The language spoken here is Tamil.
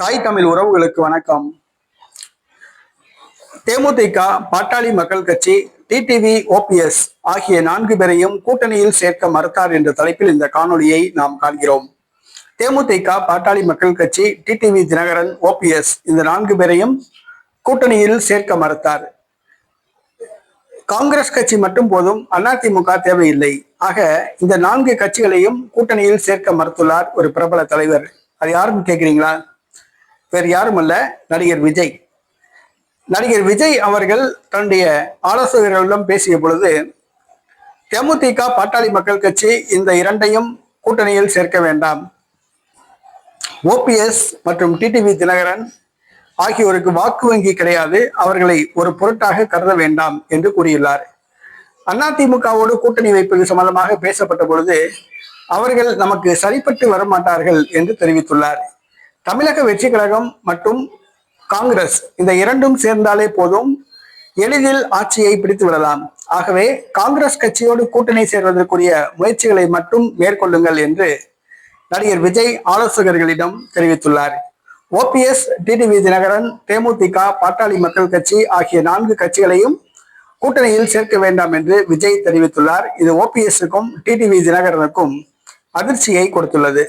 தாய் தமிழ் உறவுகளுக்கு வணக்கம். தேமுதிக பாட்டாளி மக்கள் கட்சி டிடிவி ஓபிஎஸ் ஆகிய நான்கு பேரையும் கூட்டணியில் சேர்க்க மறுத்தார் என்ற தலைப்பில் இந்த காணொளியை நாம் காண்கிறோம். தேமுதிக பாட்டாளி மக்கள் கட்சி டிடிவி தினகரன் ஓபிஎஸ் இந்த நான்கு பேரையும் கூட்டணியில் சேர்க்க மறுத்தார். காங்கிரஸ் கட்சி மட்டும் போதும் அதிமுக தேவையில்லை. ஆக இந்த நான்கு கட்சிகளையும் கூட்டணியில் சேர்க்க மறுத்துள்ளார் ஒரு பிரபல தலைவர். அது யாருன்னு கேக்குறீங்களா? வேறு யாரும் அல்ல நடிகர் விஜய். நடிகர் விஜய் அவர்கள் தன்னுடைய ஆலோசகர்களிடம் பேசிய பொழுது தேமுதிக பாட்டாளி மக்கள் கட்சி இந்த இரண்டையும் கூட்டணியில் சேர்க்க வேண்டாம். ஓபிஎஸ் மற்றும் டிடிவி தினகரன் ஆகியோருக்கு வாக்கு வங்கி கிடையாது அவர்களை ஒரு பொருட்டாக கருத வேண்டாம் என்று கூறியுள்ளார். அதிமுகவோடு கூட்டணி வைப்பது சம்பந்தமாக பேசப்பட்ட பொழுது அவர்கள் நமக்கு சரிப்பட்டு வரமாட்டார்கள் என்று தெரிவித்துள்ளார். தமிழக வெற்றி கழகம் மற்றும் காங்கிரஸ் இந்த இரண்டும் சேர்ந்தாலே போதும். எளிதில் ஆட்சியை பிடித்து விடலாம். ஆகவே காங்கிரஸ் கட்சியோடு கூட்டணி சேர்வதற்குரிய முயற்சிகளை மட்டும் மேற்கொள்ளுங்கள் என்று நடிகர் விஜய் ஆலோசகர்களிடம் தெரிவித்துள்ளார். ஓபிஎஸ் டிடிவி தினகரன் தேமுதிக பாட்டாளி மக்கள் கட்சி ஆகிய நான்கு கட்சிகளையும் கூட்டணியில் சேர்க்க வேண்டாம் என்று விஜய் தெரிவித்துள்ளார். இது ஓபிஎஸ்க்கும் டிடிவி தினகரனுக்கும் அதிர்ச்சியை கொடுத்துள்ளது.